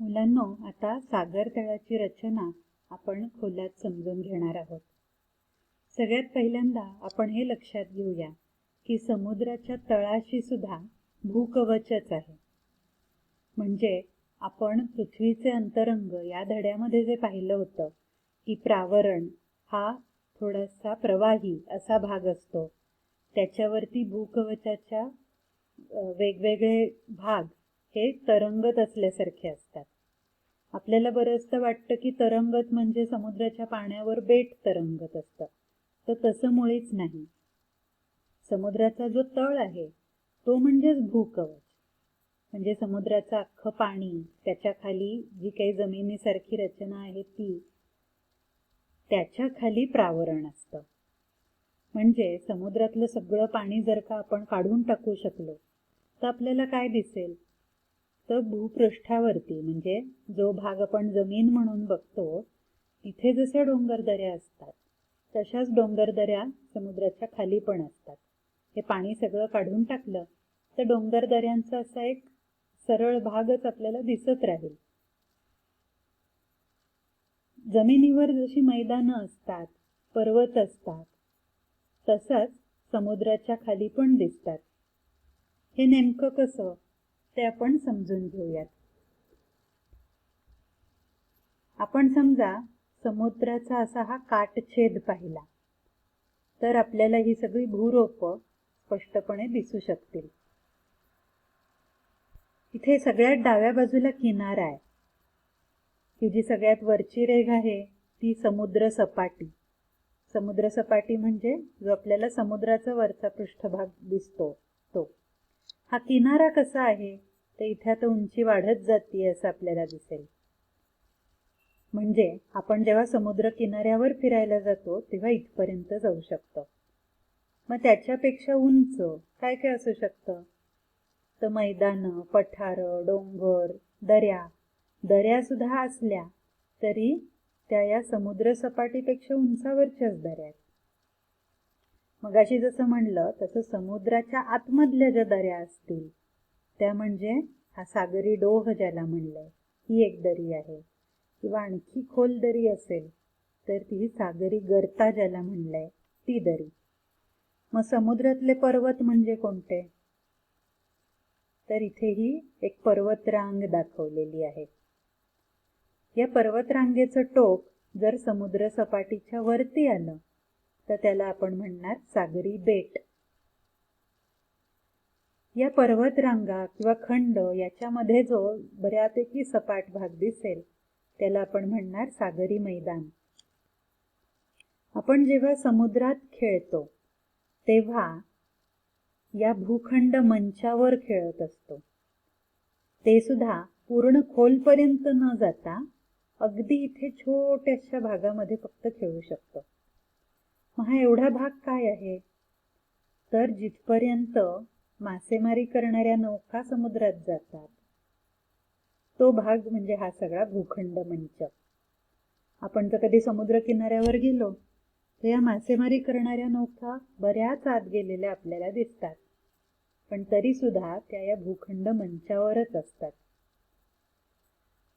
मुलांनो आता सागर तळाची रचना आपण खोलात समजून घेणार आहोत. सगळ्यात पहिल्यांदा आपण हे लक्षात घेऊया की समुद्राच्या तळाशी सुद्धा भूकवचच आहे. म्हणजे आपण पृथ्वीचे अंतरंग या धड्यामध्ये जे पाहिलं होतं की प्रावरण हा थोडासा प्रवाही असा भाग असतो. त्याच्यावरती भूकवचाच्या वेगवेगळे भाग हे तरंगत असल्यासारखे असतात. आपल्याला बरंचसं वाटतं की तरंगत म्हणजे समुद्राच्या पाण्यावर बेट तरंगत असतं. तर तसं मुळीच नाही. समुद्राचा जो तळ आहे तो म्हणजेच भूकवच. म्हणजे समुद्राचं अख्खं पाणी त्याच्याखाली जी काही जमिनीसारखी रचना आहे ती त्याच्याखाली प्रावरण असतं. म्हणजे समुद्रातलं सगळं पाणी जर का आपण काढून टाकू शकलो तर आपल्याला काय दिसेल? फक्त भूपृष्ठावरती म्हणजे जो भाग आपण जमीन म्हणून बघतो तिथे जसे डोंगरदऱ्या असतात तशाच डोंगरदऱ्या समुद्राच्या खाली पण असतात. हे पाणी सगळं काढून टाकलं तर डोंगरदऱ्यांचा असा एक सरळ भागच आपल्याला दिसत राहील. जमिनीवर जशी मैदानं असतात पर्वत असतात तसंच समुद्राच्या खाली पण दिसतात. हे नेमकं कसं? ते आपण समजून घेऊयात. आपण समजा समुद्राचा असा हा काटछेद पाहिला तर आपल्याला ही सगळी भूरोप स्पष्टपणे दिसू शकतील. इथे सगळ्यात डाव्या बाजूला किनारा आहे. ही जी सगळ्यात वरची रेघ आहे ती समुद्र सपाटी. समुद्र सपाटी म्हणजे जो आपल्याला समुद्राचा वरचा पृष्ठभाग दिसतो. हा किनारा कसा आहे तर इथे आता उंची वाढत जाते असं आपल्याला दिसेल. म्हणजे आपण जेव्हा समुद्र किनाऱ्यावर फिरायला जातो तेव्हा इथपर्यंत जाऊ शकतो. मग त्याच्यापेक्षा उंच काय काय असू शकतं? तर मैदानं पठारं डोंगर दऱ्या. दऱ्या सुद्धा असल्या तरी त्या या समुद्र सपाटीपेक्षा उंचावरच्याच दऱ्या आहेत. मगाशी जसं म्हणलं तसं समुद्राच्या आतमधल्या ज्या दऱ्या असतील त्या म्हणजे हा सागरी डोह ज्याला म्हणलंय ही एक दरी आहे. किंवा आणखी खोल दरी असेल तर ती सागरी गर्ता ज्याला म्हणलंय ती दरी. मग समुद्रातले पर्वत म्हणजे कोणते? तर इथे ही एक पर्वतरांग दाखवलेली आहे. या पर्वतरांगेचं टोक जर समुद्र सपाटीच्या वरती आलं तर त्याला आपण म्हणणार सागरी बेट. या पर्वतरांगा किंवा खंड याच्यामध्ये जो बऱ्यापैकी सपाट भाग दिसेल त्याला आपण म्हणणार सागरी मैदान. आपण जेव्हा समुद्रात खेळतो तेव्हा या भूखंड मंचावर खेळत असतो. ते सुद्धा पूर्ण खोलपर्यंत न जाता अगदी इथे छोट्याशा भागामध्ये फक्त खेळू शकतो. मग हा एवढा भाग काय आहे? तर जिथपर्यंत मासेमारी करणाऱ्या नौका समुद्रात जातात तो भाग म्हणजे हा सगळा भूखंड मंच. आपण जर कधी समुद्र किनाऱ्यावर गेलो तर या मासेमारी करणाऱ्या नौका बऱ्याच आत गेलेल्या आपल्याला दिसतात. पण तरी सुद्धा त्या या भूखंड मंचावरच असतात.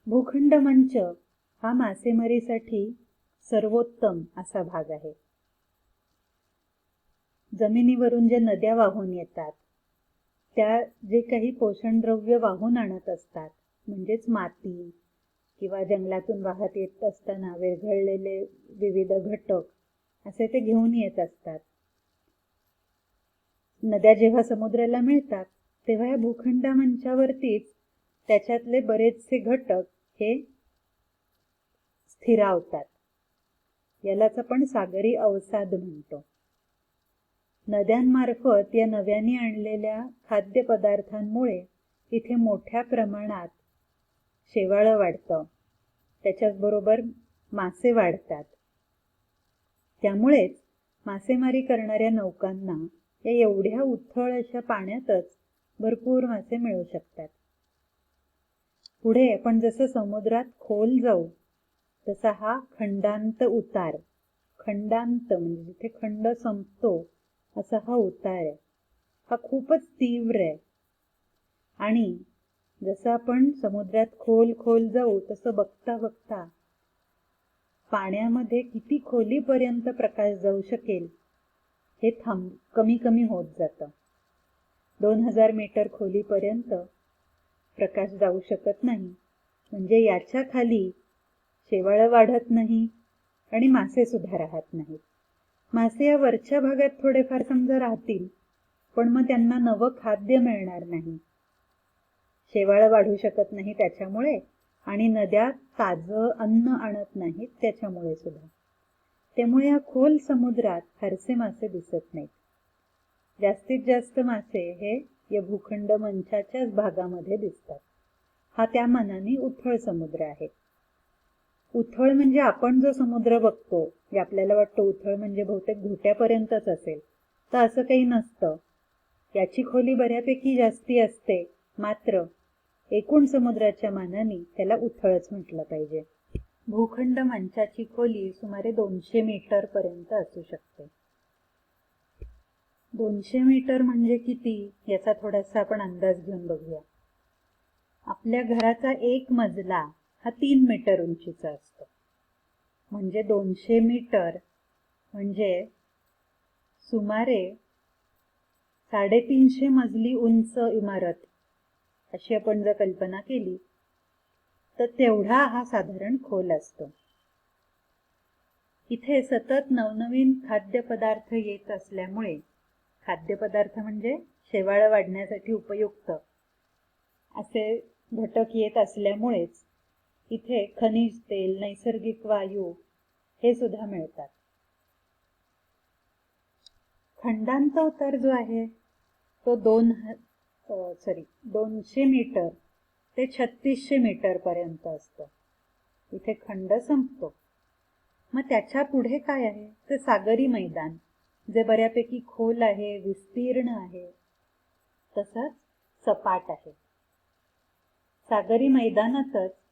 भूखंड मंच हा मासेमारीसाठी सर्वोत्तम असा भाग आहे. जमिनीवरून जे नद्या वाहून येतात त्या जे काही पोषणद्रव्य वाहून आणत असतात म्हणजेच माती किंवा जंगलातून वाहत येत असताना विरघळलेले विविध घटक असे ते घेऊन येत असतात. नद्या जेव्हा समुद्राला मिळतात तेव्हा या भूखंड मंचावरतीच त्याच्यातले बरेचसे घटक हे स्थिरावतात. यालाच आपण सागरी अवसाद म्हणतो. नद्यांमार्फत या नव्याने आणलेल्या खाद्यपदार्थांमुळे इथे मोठ्या प्रमाणात शेवाळं वाढतं. त्याच्याचबरोबर मासे वाढतात. त्यामुळेच मासेमारी करणाऱ्या नौकांना या एवढ्या उथळ अशा पाण्यातच भरपूर मासे मिळू शकतात. पुढे आपण जसं समुद्रात खोल जाऊ तसा हा खंडांत उतार खंडांत म्हणजे जिथे खंड संपतो असा हा उतार आहे. हा खूपच तीव्र आहे. आणि जसं आपण समुद्रात खोल खोल जाऊ तसं बघता बघता पाण्यामध्ये किती खोलीपर्यंत प्रकाश जाऊ शकेल हे थांब कमी कमी होत जातं. दोन हजार मीटर खोलीपर्यंत प्रकाश जाऊ शकत नाही. म्हणजे याच्या खाली शेवाळं वाढत नाही आणि मासे सुद्धा राहत नाहीत. मासे या वरच्या भागात थोडेफार समजा राहतील पण मग त्यांना नवं खाद्य मिळणार नाही. शेवाळं वाढू शकत नाही त्याच्यामुळे आणि नद्या ताजं अन्न आणत नाहीत त्याच्यामुळे सुद्धा. त्यामुळे या खोल समुद्रात फारसे मासे दिसत नाहीत. जास्तीत जास्त मासे हे या भूखंड मंचाच्याच भागामध्ये दिसतात. हा त्या मनाने उथळ समुद्र आहे. उथळ म्हणजे आपण जो समुद्र बघतो जे आपल्याला वाटतं उथळ म्हणजे बहुतेक घोट्यापर्यंतच असेल तर असं काही नसतं. याची खोली बऱ्यापैकी जास्ती असते मात्र एकूण समुद्राच्या मानाने त्याला उथळच म्हटलं पाहिजे. भूखंड मंचाची खोली सुमारे दोनशे मीटर पर्यंत असू शकते. दोनशे मीटर म्हणजे किती याचा थोडासा आपण अंदाज घेऊन बघूया. आपल्या घराचा एक मजला हा तीन मीटर उंचीचा असतो. म्हणजे दोनशे मीटर म्हणजे सुमारे साडेतीनशे मजली उंच इमारत अशी आपण जर कल्पना केली तर तेवढा हा साधारण खोल असतो. इथे सतत नवनवीन खाद्यपदार्थ येत असल्यामुळे खाद्यपदार्थ म्हणजे शेवाळं वाढण्यासाठी उपयुक्त असे घटक येत असल्यामुळेच इथे खनिज तेल नैसर्गिक वायू हे सुद्धा मिळतात. खंडांत उतार जो आहे तो दोन सॉरी दोनशे मीटर ते छत्तीसशे मीटर पर्यंत असतं. इथे खंड संपतो. मग त्याच्या पुढे काय आहे? ते सागरी मैदान जे बऱ्यापैकी खोल आहे विस्तीर्ण आहे. तसंच सपाट आहे. सागरी मैदानातच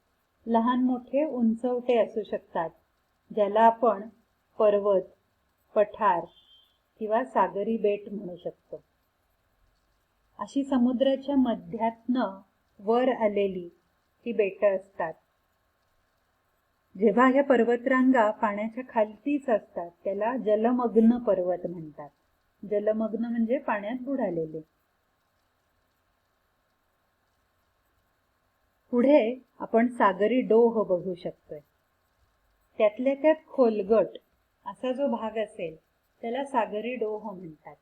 लहान मोठे उंचवटे असू शकतात ज्याला आपण पर्वत पठार किंवा सागरी बेट म्हणू शकतो. अशी समुद्राच्या मध्यातनं वर आलेली ही बेटं असतात. जेव्हा ह्या पर्वतरांगा पाण्याच्या खालतीच असतात त्याला जलमग्न पर्वत म्हणतात. जलमग्न म्हणजे पाण्यात बुडालेले. पुढे आपण सागरी डोह बघू शकतोय. त्यातल्या त्यात खोलगट असा जो भाग असेल त्याला सागरी डोह म्हणतात.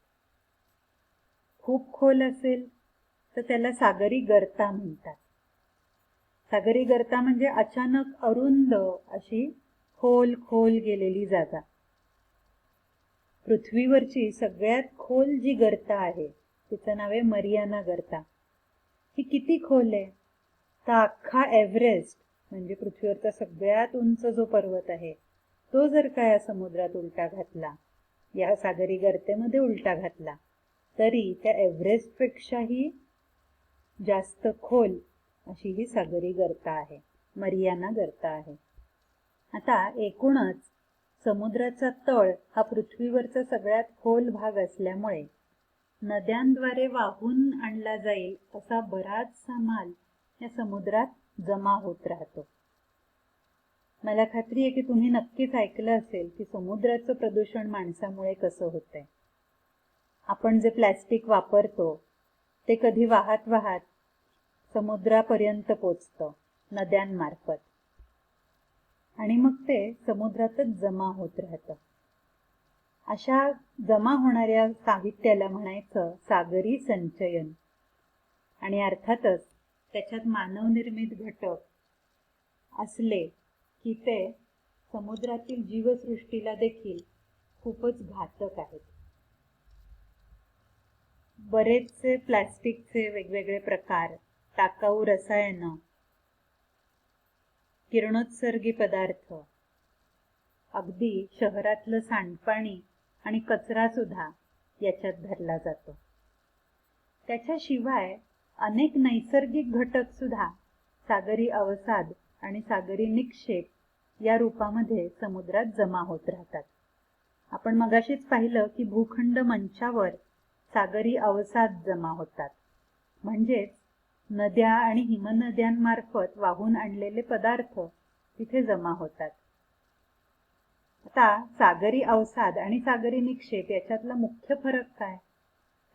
खूप खोल असेल तर त्याला सागरी गर्ता म्हणतात. सागरी गर्ता म्हणजे अचानक अरुंद अशी खोल खोल गेलेली जागा. पृथ्वीवरची सगळ्यात खोल जी गर्ता आहे तिचं नाव आहे मरियाना गर्ता. ही किती खोल आहे? तर अख्खा एव्हरेस्ट म्हणजे पृथ्वीवरचा सगळ्यात उंच जो पर्वत आहे तो जर का या समुद्रात उलटा घातला या सागरी गर्तेमध्ये उलटा घातला तरी त्या एव्हरेस्टपेक्षाही जास्त खोल अशी ही सागरी गर्ता आहे मरियाना गर्ता आहे. आता एकूणच समुद्राचा तळ हा पृथ्वीवरचा सगळ्यात खोल भाग असल्यामुळे नद्यांद्वारे वाहून आणला जाईल असा बराचसा माल या समुद्रात जमा होत राहतो. मला खात्री आहे की तुम्ही नक्कीच ऐकलं असेल की समुद्राचं प्रदूषण माणसामुळे कसं होतंय. आपण जे प्लॅस्टिक वापरतो ते कधी वाहत वाहत समुद्रापर्यंत पोचतं नद्यांमार्फत. आणि मग ते समुद्रातच जमा होत राहतं. अशा जमा होणाऱ्या साहित्याला म्हणायचं सागरी संचयन. आणि अर्थातच त्याच्यात मानवनिर्मित घटक असले की ते समुद्रातील जीवसृष्टीला देखील खूपच घातक आहेत. बरेचसे प्लॅस्टिकचे वेगवेगळे प्रकार टाकाऊ रसायनं किरणोत्सर्गी पदार्थ अगदी शहरातलं सांडपाणी आणि कचरा सुद्धा याच्यात धरला जातो. त्याच्याशिवाय अनेक नैसर्गिक घटक सुद्धा सागरी अवसाद आणि सागरी निक्षेप या रूपामध्ये समुद्रात जमा होत राहतात. आपण मगाशीच पाहिलं की भूखंड मंचावर सागरी अवसाद जमा होतात. म्हणजेच नद्या आणि हिमनद्यांमार्फत वाहून आणलेले पदार्थ तिथे जमा होतात. आता सागरी अवसाद आणि सागरी निक्षेप याच्यातला मुख्य फरक काय?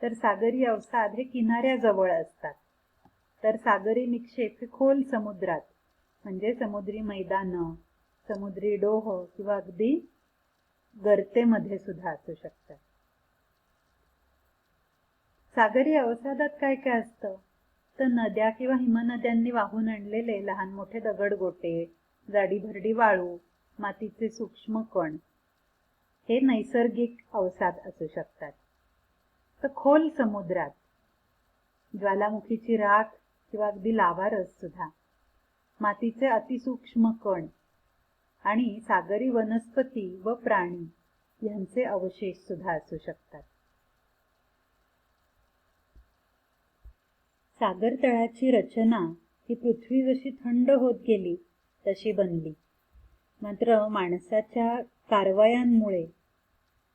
तर सागरी अवसाद हे किनाऱ्याजवळ असतात. तर सागरी निक्षेप हे खोल समुद्रात म्हणजे समुद्री मैदानं समुद्री डोह किंवा अगदी गर्तेमध्ये सुद्धा असू शकतात. सागरी अवसादात काय काय असतं? तर नद्या किंवा हिमनद्यांनी वाहून आणलेले लहान मोठे दगडगोटे जाडी भरडी वाळू मातीचे सूक्ष्म कण हे नैसर्गिक अवसाद असू शकतात. खोल समुद्रात. ज्वालामुखीची राख किंवा अगदी लावारस सुद्धा. मातीचे अतिसूक्ष्म कण आणि सागरी वनस्पती व प्राणी यांचे अवशेष सुद्धा असू शकतात. सागर तळाची रचना ही पृथ्वी जशी थंड होत गेली तशी बनली. मात्र माणसाच्या कारवायांमुळे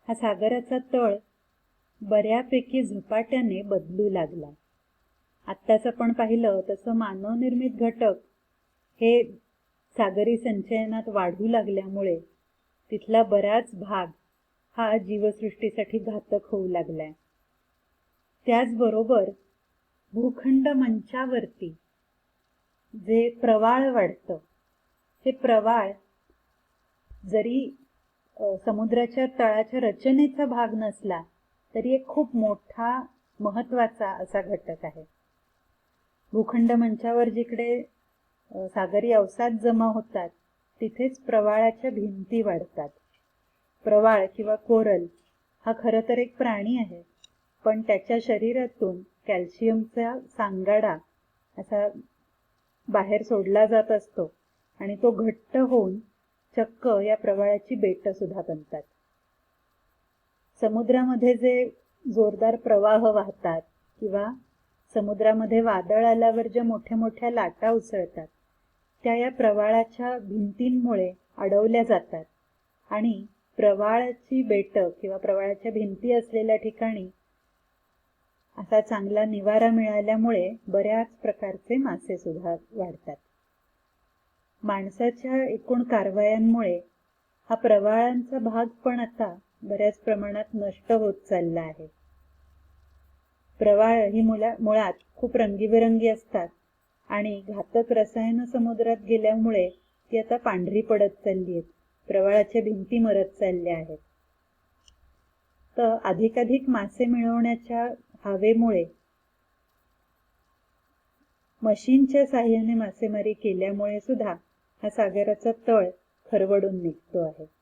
हा सागराचा तळ बऱ्यापैकी झपाट्याने बदलू लागला. आत्ताच आपण पाहिलं तसं मानवनिर्मित घटक हे सागरी संचयनात वाढू लागल्यामुळे तिथला बराच भाग हा जीवसृष्टीसाठी घातक होऊ लागलाय. त्याचबरोबर भूखंड मंचावरती जे प्रवाळ वाढतं हे प्रवाळ जरी समुद्राच्या तळाच्या रचनेचा भाग नसला तरी एक खूप मोठा महत्त्वाचा असा घटक आहे. भूखंड मंचावर जिकडे सागरी अवसाद जमा होतात तिथेच प्रवाळाच्या भिंती वाढतात. प्रवाळ किंवा कोरल हा खरं तर एक प्राणी आहे पण त्याच्या शरीरातून कॅल्शियमचा सांगाडा असा बाहेर सोडला जात असतो आणि तो घट्ट होऊन चक्क या प्रवाळाची बेटं सुद्धा बनतात. समुद्रामध्ये जे जोरदार प्रवाह वाहतात किंवा समुद्रामध्ये वादळ आल्यावर ज्या मोठ्या मोठ्या लाटा उसळतात त्या या प्रवाळाच्या भिंतींमुळे अडवल्या जातात. आणि प्रवाळाची बेट किंवा प्रवाळाच्या भिंती असलेल्या ठिकाणी असा चांगला निवारा मिळाल्यामुळे बऱ्याच प्रकारचे मासे सुद्धा वाढतात. माणसाच्या एकूण कारवायांमुळे हा प्रवाळांचा भाग पण आता बऱ्याच प्रमाणात नष्ट होत चालला आहे. प्रवाळ ही मुला मुळात खूप रंगीबेरंगी असतात आणि घातक रसायन समुद्रात गेल्यामुळे ती आता पांढरी पडत चालली आहेत. प्रवाळाच्या भिंती मरत चालल्या आहेत. तर अधिकाधिक मासे मिळवण्याच्या हवेमुळे मशीनच्या साह्याने मासेमारी केल्यामुळे सुद्धा हा सागराचा तळ खरवडून निघतो आहे.